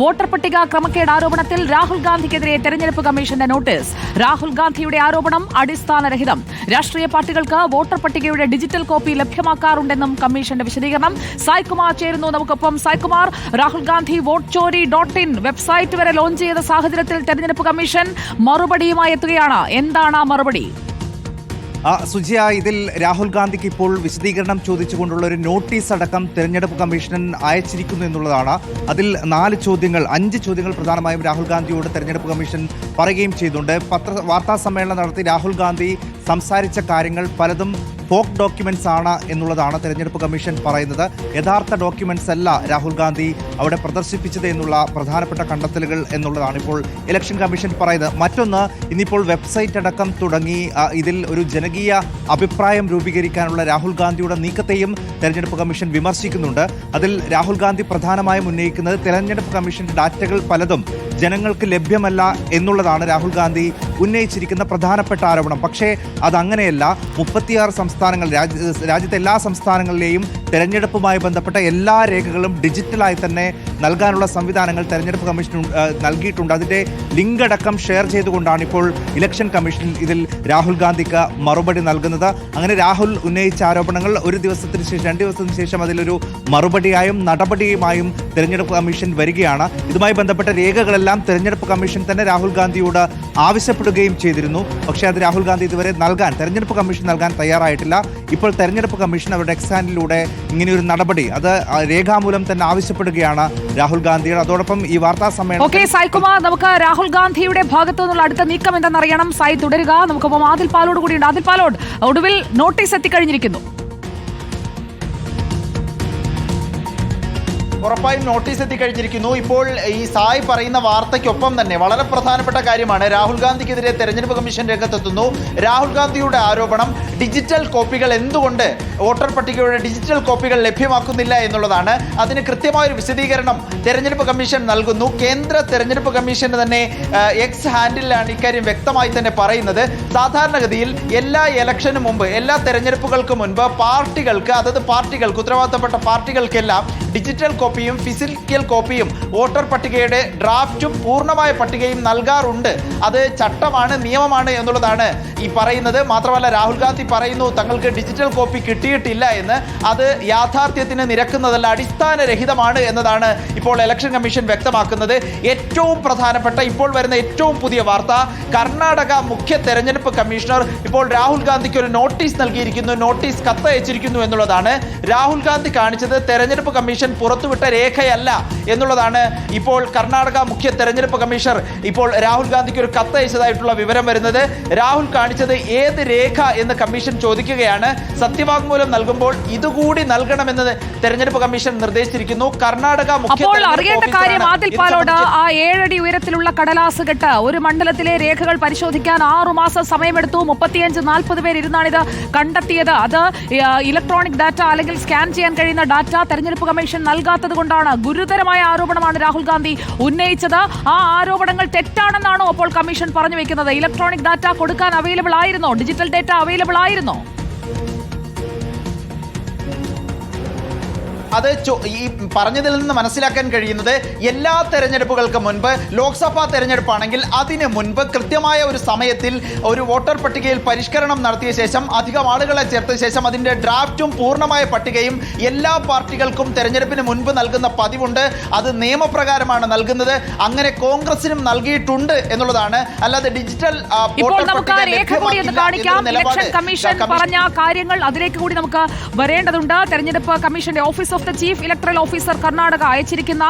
Voter പട്ടിക ക്രമക്കേട് ആരോപണത്തിൽ രാഹുൽ ഗാന്ധിക്കെതിരെ തെരഞ്ഞെടുപ്പ് കമ്മീഷന്റെ നോട്ടീസ്. രാഹുൽ ഗാന്ധിയുടെ ആരോപണം അടിസ്ഥാനരഹിതം. രാഷ്ട്രീയ പാർട്ടികൾക്ക് വോട്ടർ പട്ടികയുടെ ഡിജിറ്റൽ കോപ്പി ലഭ്യമാക്കാറുണ്ടെന്നും കമ്മീഷന്റെ വിശദീകരണം. സായ്കുമാർ ചേരുന്നു നമുക്കൊപ്പം. Saikumar Rahul Gandhi vote chori dot in website വരെ ലോഞ്ച് ചെയ്ത സാഹചര്യത്തിൽ തെരഞ്ഞെടുപ്പ് കമ്മീഷൻ മറുപടിയുമായി എത്തുകയാണ്. എന്താണ് ആ മറുപടി? സുജിയ ഇതിൽ രാഹുൽ ഗാന്ധിക്ക് ഇപ്പോൾ വിശദീകരണം ചോദിച്ചുകൊണ്ടുള്ള ഒരു നോട്ടീസ് അടക്കം തെരഞ്ഞെടുപ്പ് കമ്മീഷൻ അയച്ചിരിക്കുന്നു എന്നുള്ളതാണ്. അതിൽ നാല് ചോദ്യങ്ങൾ അഞ്ച് ചോദ്യങ്ങൾ പ്രധാനമായും രാഹുൽ ഗാന്ധിയോട് തെരഞ്ഞെടുപ്പ് കമ്മീഷൻ പറയുകയും ചെയ്തിട്ടുണ്ട് പത്ര വാർത്താ സമ്മേളനം നടത്തി രാഹുൽ ഗാന്ധി സംസാരിച്ച കാര്യങ്ങൾ പലതും ഫോക്ക് ഡോക്യുമെന്റ്സ് ആണ് എന്നുള്ളതാണ് തെരഞ്ഞെടുപ്പ് കമ്മീഷൻ പറയുന്നത്. യഥാർത്ഥ ഡോക്യുമെന്റ്സ് അല്ല രാഹുൽ ഗാന്ധി അവിടെ പ്രദർശിപ്പിച്ചത് എന്നുള്ള പ്രധാനപ്പെട്ട കണ്ടെത്തലുകൾ എന്നുള്ളതാണ് ഇപ്പോൾ ഇലക്ഷൻ കമ്മീഷൻ പറയുന്നത്. മറ്റൊന്ന് ഇന്നിപ്പോൾ വെബ്സൈറ്റ് അടക്കം തുടങ്ങി ഇതിൽ ഒരു ജനകീയ അഭിപ്രായം രൂപീകരിക്കാനുള്ള രാഹുൽ ഗാന്ധിയുടെ നീക്കത്തെയും തെരഞ്ഞെടുപ്പ് കമ്മീഷൻ വിമർശിക്കുന്നുണ്ട്. അതിൽ രാഹുൽ ഗാന്ധി പ്രധാനമായും ഉന്നയിക്കുന്നത് തെരഞ്ഞെടുപ്പ് കമ്മീഷന്റെ ഡാറ്റകൾ പലതും ജനങ്ങൾക്ക് ലഭ്യമല്ല എന്നുള്ളതാണ് രാഹുൽ ഗാന്ധി ഉന്നയിച്ചിരിക്കുന്ന പ്രധാനപ്പെട്ട ആരോപണം. പക്ഷേ അതങ്ങനെയല്ല മുപ്പത്തിയാറ് സംസ്ഥാനങ്ങൾ രാജ്യ രാജ്യത്തെ എല്ലാ സംസ്ഥാനങ്ങളിലെയും തെരഞ്ഞെടുപ്പുമായി ബന്ധപ്പെട്ട എല്ലാ രേഖകളും ഡിജിറ്റലായി തന്നെ നൽകാനുള്ള സംവിധാനങ്ങൾ തെരഞ്ഞെടുപ്പ് കമ്മീഷൻ നൽകിയിട്ടുണ്ട്. അതിന്റെ ലിങ്ക് അടക്കം ഷെയർ ചെയ്തുകൊണ്ടാണ് ഇപ്പോൾ ഇലക്ഷൻ കമ്മീഷൻ ഇതിൽ രാഹുൽ ഗാന്ധിക്ക് മറുപടി നൽകുന്നത്. അങ്ങനെ രാഹുൽ ഉന്നയിച്ച ആരോപണങ്ങൾ ഒരു ദിവസത്തിന് ശേഷം രണ്ട് ദിവസത്തിന് ശേഷം അതിലൊരു മറുപടിയായും നടപടിയുമായും തെരഞ്ഞെടുപ്പ് കമ്മീഷൻ വരികയാണ്. ഇതുമായി ബന്ധപ്പെട്ട രേഖകളെല്ലാം തെരഞ്ഞെടുപ്പ് കമ്മീഷൻ തന്നെ രാഹുൽ ഗാന്ധിയോട് ആവശ്യപ്പെടുകയും ചെയ്തിരുന്നു. പക്ഷേ അത് രാഹുൽ ഗാന്ധി ഇതുവരെ നൽകാൻ തെരഞ്ഞെടുപ്പ് കമ്മീഷൻ നൽകാൻ തയ്യാറായിട്ടില്ല. ഇപ്പോൾ തെരഞ്ഞെടുപ്പ് കമ്മീഷൻ അവരുടെ എക്സാനിലൂടെ ഇങ്ങനെയൊരു നടപടി അത് രേഖാമൂലം തന്നെ ആവശ്യപ്പെടുകയാണ് രാഹുൽ ഗാന്ധിയുടെ. അതോടൊപ്പം ഈ വാർത്താ ഓക്കെ സമ്മേളനം സായ്കുമാർ നമുക്ക് രാഹുൽ ഗാന്ധിയുടെ ഭാഗത്തു നിന്നുള്ള അടുത്ത നീക്കം അറിയണം സായി തുടരുക. നമുക്കൊപ്പം ആദിൽ പാലോട് കൂടിയുണ്ട്. ആദിൽ പാലോട് ഒടുവിൽ നോട്ടീസ് എത്തിക്കഴിഞ്ഞിരിക്കുന്നു. ഉറപ്പായും നോട്ടീസ് എത്തിക്കഴിഞ്ഞിരിക്കുന്നു. ഇപ്പോൾ ഈ സായ് പറയുന്ന വാർത്തയ്ക്കൊപ്പം തന്നെ വളരെ പ്രധാനപ്പെട്ട കാര്യമാണ്. രാഹുൽ ഗാന്ധിക്കെതിരെ തെരഞ്ഞെടുപ്പ് കമ്മീഷൻ രംഗത്തെത്തുന്നു. രാഹുൽ ഗാന്ധിയുടെ ആരോപണം ഡിജിറ്റൽ കോപ്പികൾ എന്തുകൊണ്ട് വോട്ടർ പട്ടികയുടെ ഡിജിറ്റൽ കോപ്പികൾ ലഭ്യമാക്കുന്നില്ല എന്നുള്ളതാണ്. അതിന് കൃത്യമായൊരു വിശദീകരണം തെരഞ്ഞെടുപ്പ് കമ്മീഷൻ നൽകുന്നു. കേന്ദ്ര തെരഞ്ഞെടുപ്പ് കമ്മീഷന് തന്നെ എക്സ് ഹാൻഡിലാണ് ഇക്കാര്യം വ്യക്തമായി തന്നെ പറയുന്നത്. സാധാരണഗതിയിൽ എല്ലാ ഇലക്ഷനും മുമ്പ് എല്ലാ തെരഞ്ഞെടുപ്പുകൾക്കും മുൻപ് പാർട്ടികൾക്ക് അതത് പാർട്ടികൾക്ക് ഉത്തരവാദിത്തപ്പെട്ട പാർട്ടികൾക്കെല്ലാം ഡിജിറ്റൽ കോപ്പിയും ഫിസിക്കൽ കോപ്പിയും വോട്ടർ പട്ടികയുടെ ഡ്രാഫ്റ്റും പൂർണമായ പട്ടികയും നൽകാറുണ്ട്. അത് ചട്ടമാണ് നിയമമാണ് എന്നുള്ളതാണ് ഈ പറയുന്നത്. മാത്രമല്ല രാഹുൽ ഗാന്ധി പറയുന്നു തങ്ങൾക്ക് ഡിജിറ്റൽ കോപ്പി കിട്ടിയിട്ടില്ല എന്ന്. അത് യാഥാർത്ഥ്യത്തിന് നിരക്കുന്നതല്ല അടിസ്ഥാനരഹിതമാണ് എന്നതാണ് ഇപ്പോൾ ഇലക്ഷൻ കമ്മീഷൻ വ്യക്തമാക്കുന്നത്. ഏറ്റവും പ്രധാനപ്പെട്ട ഇപ്പോൾ വരുന്ന ഏറ്റവും പുതിയ വാർത്ത കർണാടക മുഖ്യ തെരഞ്ഞെടുപ്പ് കമ്മീഷണർ ഇപ്പോൾ രാഹുൽ ഗാന്ധിക്ക് ഒരു നോട്ടീസ് നൽകിയിരിക്കുന്നു നോട്ടീസ് കത്തയച്ചിരിക്കുന്നു എന്നുള്ളതാണ്. രാഹുൽ ഗാന്ധി കാണിച്ചത് തെരഞ്ഞെടുപ്പ് കമ്മീഷൻ പുറത്തുവിട്ട രേഖയല്ല എന്നുള്ളതാണ് ഇപ്പോൾ കർണാടക മുഖ്യ തെരഞ്ഞെടുപ്പ് കമ്മീഷണർ ഇപ്പോൾ രാഹുൽ ഗാന്ധിക്ക് ഒരു കത്തയച്ചതായിട്ടുള്ള വിവരം വരുന്നത്. രാഹുൽ കാണിച്ചത് ഏത് രേഖ എന്ന് കമ്മീഷൻ ചോദിക്കുകയാണ്. സത്യവാങ്മൂലം നൽകുമ്പോൾ ഇതുകൂടി നൽകണമെന്ന് തെരഞ്ഞെടുപ്പ് കമ്മീഷൻ നിർദ്ദേശിച്ചിരിക്കുന്നു. കർണാടക മുഖ്യ അപ്പോൾ അറിയേണ്ട കാര്യം ആദിൽ പാലോട് ആ ഏഴടി ഉയരത്തിലുള്ള കടലാസ് കെട്ട് ഒരു മണ്ഡലത്തിലെ രേഖകൾ പരിശോധിക്കാൻ ആറു മാസം സമയമെടുത്തു. മുപ്പത്തിയഞ്ച് നാൽപ്പത് പേർ ഇരുന്നാണ് ഇത് കണ്ടെത്തിയത്. അത് ഇലക്ട്രോണിക് ഡാറ്റ അല്ലെങ്കിൽ സ്കാൻ ചെയ്യാൻ കഴിയുന്ന ഡാറ്റ തെരഞ്ഞെടുപ്പ് കമ്മീഷൻ നൽകാത്തത് കൊണ്ടാണ് ഗുരുതരമായ ആരോപണമാണ് രാഹുൽ ഗാന്ധി ഉന്നയിച്ചത്. ആ ആരോപണങ്ങൾ തെറ്റാണെന്നാണോ അപ്പോൾ കമ്മീഷൻ പറഞ്ഞു വെക്കുന്നത്? ഇലക്ട്രോണിക് ഡാറ്റ കൊടുക്കാൻ അവൈലബിൾ ആയിരുന്നോ? ഡിജിറ്റൽ ഡാറ്റ അവൈലബിൾ ആയിരുന്നോ? അത് ഈ പറഞ്ഞതിൽ നിന്ന് മനസ്സിലാക്കാൻ കഴിയുന്നത് എല്ലാ തെരഞ്ഞെടുപ്പുകൾക്ക് മുൻപ് ലോക്സഭാ തെരഞ്ഞെടുപ്പാണെങ്കിൽ അതിന് മുൻപ് കൃത്യമായ ഒരു സമയത്തിൽ ഒരു വോട്ടർ പട്ടികയിൽ പരിഷ്കരണം നടത്തിയ ശേഷം അധികം ആളുകളെ ചേർത്ത ശേഷം അതിന്റെ ഡ്രാഫ്റ്റും പൂർണമായ പട്ടികയും എല്ലാ പാർട്ടികൾക്കും തെരഞ്ഞെടുപ്പിന് മുൻപ് നൽകുന്ന പതിവുണ്ട്. അത് നിയമപ്രകാരമാണ് നൽകുന്നത്. അങ്ങനെ കോൺഗ്രസിനും നൽകിയിട്ടുണ്ട് എന്നുള്ളതാണ്. അല്ലാതെ ഡിജിറ്റൽ ആ, ഇപ്പോൾ വോട്ടർ നമുക്ക് രേഖ കൂടി ഒന്ന് കാണിക്കാം. ഇലക്ഷൻ കമ്മീഷൻ പറഞ്ഞ കാര്യങ്ങൾ അതിലേക്ക് കൂടി നമുക്ക് വരേണ്ടതുണ്ട്. തെരഞ്ഞെടുപ്പ് കമ്മീഷന്റെ office of the chief electoral officer Karnataka അയച്ചിരിക്കുന്ന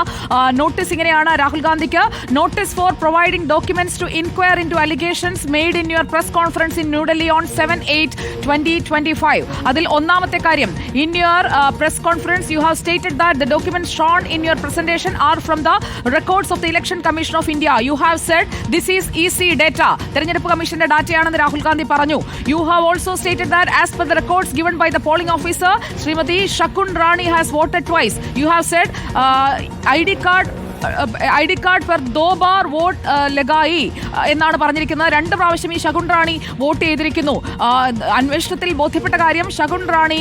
notice ഇങ്ങനെയാണ് രാഹുൽ ഗാന്ധിക്ക്. Notice for providing documents to inquire into allegations made in your press conference in New Delhi on seven eight twenty twenty five അതിൽ ഒന്നാമത്തെ കാര്യം in your press conference you have stated that the document shown in your presentation are from the records of the election commission of India you have said this is E C data തെരഞ്ഞെടുപ്പ് കമ്മീഷന്റെ ഡാറ്റയാണെന്ന് രാഹുൽ ഗാന്ധി പറഞ്ഞു. You have also stated that as per the records given by the polling officer Shrimati Shakun Rani has voted twice. You have said I D card I D card per ദോ ബാർ vote ലഗായി എന്നാണ് പറഞ്ഞിരിക്കുന്നത്. രണ്ട് പ്രാവശ്യം ഈ ശകുൻ റാണി vote ചെയ്തിരിക്കുന്നു. അന്വേഷണത്തിൽ ബോധ്യപ്പെട്ട കാര്യം ശകുൻ റാണി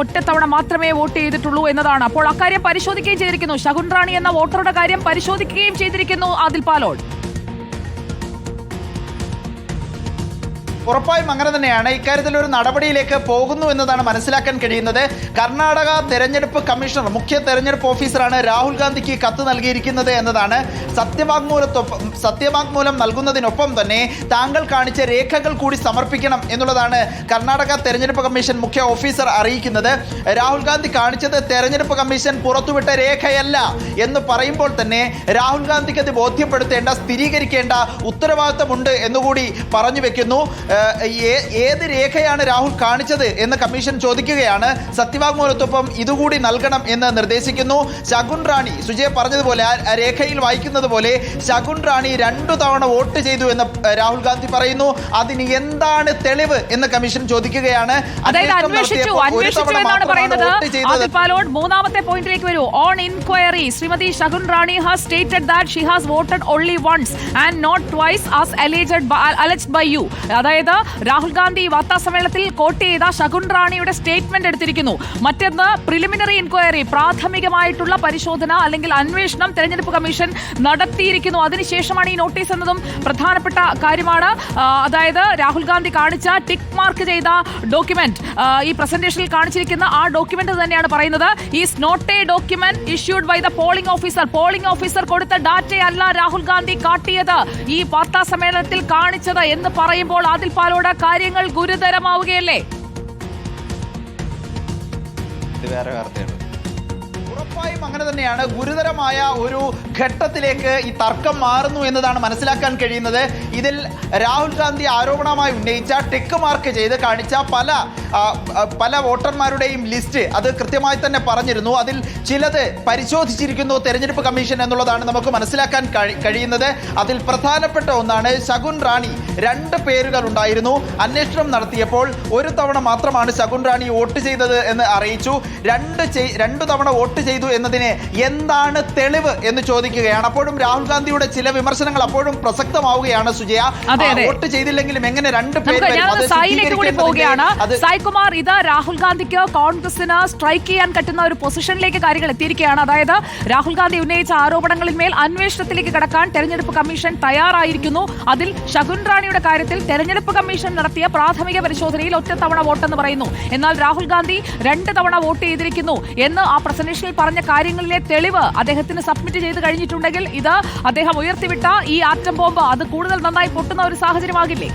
ഒറ്റത്തവണ മാത്രമേ വോട്ട് ചെയ്തിട്ടുള്ളൂ എന്നതാണ്. അപ്പോൾ അക്കാര്യം പരിശോധിക്കുകയും ചെയ്തിരിക്കുന്നു. ശകുൻ റാണി എന്ന വോട്ടറുടെ കാര്യം പരിശോധിക്കുകയും ചെയ്തിരിക്കുന്നു. ആദിൽ പാലോട് ഉറപ്പായും അങ്ങനെ തന്നെയാണ്. ഇക്കാര്യത്തിൽ ഒരു നടപടിയിലേക്ക് പോകുന്നു എന്നതാണ് മനസ്സിലാക്കാൻ കഴിയുന്നത്. കർണാടക തെരഞ്ഞെടുപ്പ് കമ്മീഷണർ മുഖ്യ തെരഞ്ഞെടുപ്പ് ഓഫീസറാണ് രാഹുൽ ഗാന്ധിക്ക് കത്ത് നൽകിയിരിക്കുന്നത് എന്നതാണ് സത്യവാങ്മൂലത്തൊപ്പം സത്യവാങ്മൂലം നൽകുന്നതിനൊപ്പം തന്നെ താങ്കൾ കാണിച്ച രേഖകൾ കൂടി സമർപ്പിക്കണം എന്നുള്ളതാണ് കർണാടക തെരഞ്ഞെടുപ്പ് കമ്മീഷൻ മുഖ്യ ഓഫീസർ അറിയിക്കുന്നത്. രാഹുൽ ഗാന്ധി കാണിച്ചത് തെരഞ്ഞെടുപ്പ് കമ്മീഷൻ പുറത്തുവിട്ട രേഖയല്ല എന്ന് പറയുമ്പോൾ തന്നെ രാഹുൽ ഗാന്ധിക്ക് അത് ബോധ്യപ്പെടുത്തേണ്ട സ്ഥിരീകരിക്കേണ്ട ഉത്തരവാദിത്തമുണ്ട് എന്നുകൂടി പറഞ്ഞു വെക്കുന്നു. ഏത് രേഖയാണ് രാഹുൽ കാണിച്ചത് എന്ന് കമ്മീഷൻ ചോദിക്കുകയാണ്. സത്യവാങ്മൂലത്തൊപ്പം ഇതുകൂടി നൽകണം എന്ന് നിർദ്ദേശിക്കുന്നു. ശകുൻ റാണി സുജയ പറഞ്ഞതുപോലെ ആ രേഖയിൽ വായിക്കുന്നത് പോലെ ശകുൻ റാണി രണ്ടു തവണ വോട്ട് ചെയ്തു എന്ന് രാഹുൽ ഗാന്ധി പറയുന്നു. അതിന് എന്താണ് തെളിവ് എന്ന് കമ്മീഷൻ ചോദിക്കുകയാണ്. മൂന്നാമത്തെ പോയിന്റിലേക്ക് വരൂ. On inquiry Shrimati Shakun Rani has stated that she has voted only once and not twice as alleged by you അതായത് രാഹുൽ ഗാന്ധി വാർത്താ സമ്മേളനത്തിൽ കോട്ട് ചെയ്ത ശകുൻ റാണിയുടെ സ്റ്റേറ്റ്മെന്റ് എടുത്തിരിക്കുന്നു. മറ്റൊന്ന് പ്രിലിമിനറി ഇൻക്വയറി പ്രാഥമികമായിട്ടുള്ള പരിശോധന അല്ലെങ്കിൽ അന്വേഷണം തെരഞ്ഞെടുപ്പ് കമ്മീഷൻ നടത്തിയിരിക്കുന്നു. അതിനുശേഷമാണ് ഈ നോട്ടീസ് എന്നതും പ്രധാനപ്പെട്ട കാര്യമാണ്. അതായത് രാഹുൽ ഗാന്ധി കാണിച്ച ടിക്ക് മാർക്ക് ചെയ്ത ഡോക്യുമെന്റ് ഈ പ്രസന്റേഷനിൽ കാണിച്ചിരിക്കുന്ന ആ ഡോക്യുമെന്റ് തന്നെയാണ് പറയുന്നത്. Is not a document issued by the polling officer polling officer കൊടുത്ത ഡാറ്റയല്ല രാഹുൽ ഗാന്ധി കാട്ടിയത്. ഈ വാർത്താ സമ്മേളനത്തിൽ കാണിച്ചത് എന്ന് പറയുമ്പോൾ ആദിൽ പാലോട് കാര്യങ്ങൾ ഗുരുതരമാവുകയല്ലേ? ഇത് വേറെ വാർത്തയാണ്. ഉറപ്പായും അങ്ങനെ തന്നെയാണ്. ഗുരുതരമായ ഒരു ഘട്ടത്തിലേക്ക് ഈ തർക്കം മാറുന്നു എന്നതാണ് മനസ്സിലാക്കാൻ കഴിയുന്നത്. ഇതിൽ രാഹുൽ ഗാന്ധി ആരോപണമായി ഉന്നയിച്ച ടെക്ക് മാർക്ക് ചെയ്ത് കാണിച്ച പല പല വോട്ടർമാരുടെയും ലിസ്റ്റ് അത് കൃത്യമായി തന്നെ പറഞ്ഞിരുന്നു. അതിൽ ചിലത് പരിശോധിച്ചിരിക്കുന്നു തെരഞ്ഞെടുപ്പ് കമ്മീഷൻ എന്നുള്ളതാണ് നമുക്ക് മനസ്സിലാക്കാൻ കഴിയുന്നത്. അതിൽ പ്രധാനപ്പെട്ട ഒന്നാണ് ശകുൻ റാണി. രണ്ട് പേരുകൾ ഉണ്ടായിരുന്നു. അന്വേഷണം നടത്തിയപ്പോൾ ഒരു തവണ മാത്രമാണ് ശകുൻ റാണി വോട്ട് ചെയ്തത് എന്ന് അറിയിച്ചു. രണ്ട് രണ്ടു തവണ വോട്ട് ചെയ്തു എന്നതിന് എന്താണ് തെളിവ് എന്ന് ചോദിക്കുകയാണ്. അപ്പോഴും രാഹുൽ ഗാന്ധിയുടെ ചില വിമർശനങ്ങൾ അപ്പോഴും പ്രസക്തമാവുകയാണ് സുജയ. വോട്ട് ചെയ്തില്ലെങ്കിലും എങ്ങനെ രണ്ട് പേര് സായ്കുമാർ ഇത് രാഹുൽ ഗാന്ധിക്ക് കോൺഗ്രസിന് സ്ട്രൈക്ക് ചെയ്യാൻ പറ്റുന്ന ഒരു പൊസിഷനിലേക്ക് കാര്യങ്ങൾ എത്തിയിരിക്കുകയാണ്. അതായത് രാഹുൽ ഗാന്ധി ഉന്നയിച്ച ആരോപണങ്ങളിന്മേൽ അന്വേഷണത്തിലേക്ക് കടക്കാൻ തെരഞ്ഞെടുപ്പ് കമ്മീഷൻ തയ്യാറായിരിക്കുന്നു. അതിൽ ശകുൻ റാണിയുടെ കാര്യത്തിൽ തെരഞ്ഞെടുപ്പ് കമ്മീഷൻ നടത്തിയ പ്രാഥമിക പരിശോധനയിൽ ഒറ്റ തവണ വോട്ടെന്ന് പറയുന്നു. എന്നാൽ രാഹുൽ ഗാന്ധി രണ്ട് തവണ വോട്ട് ചെയ്തിരിക്കുന്നു എന്ന് ആ പ്രസന്റേഷനിൽ പറഞ്ഞ കാര്യങ്ങളിലെ തെളിവ് അദ്ദേഹത്തിന് സബ്മിറ്റ് ചെയ്ത് കഴിഞ്ഞിട്ടുണ്ടെങ്കിൽ ഇത് അദ്ദേഹം ഉയർത്തിവിട്ട ഈ ആറ്റം ബോംബ് അത് കൂടുതൽ നന്നായി പൊട്ടുന്ന ഒരു സാഹചര്യമാകില്ലേ?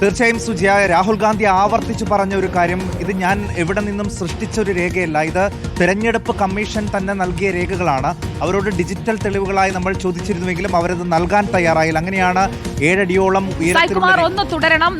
തീർച്ചയായും സുജിയ രാഹുൽ ഗാന്ധി ആവർത്തിച്ചു പറഞ്ഞ ഒരു കാര്യം ഇത് ഞാൻ എവിടെ നിന്നും സൃഷ്ടിച്ച ഒരു രേഖയല്ല. ഇത് തെരഞ്ഞെടുപ്പ് കമ്മീഷൻ തന്നെ നൽകിയ രേഖകളാണ്. അവരോട് ഡിജിറ്റൽ തെളിവുകളായി നമ്മൾ ചോദിച്ചിരുന്നുവെങ്കിലും അവരത് നൽകാൻ തയ്യാറായില്ല. അങ്ങനെയാണ് ഏഴടിയോളം ഉയരത്തിലുള്ള ഒന്ന് തുടരണം.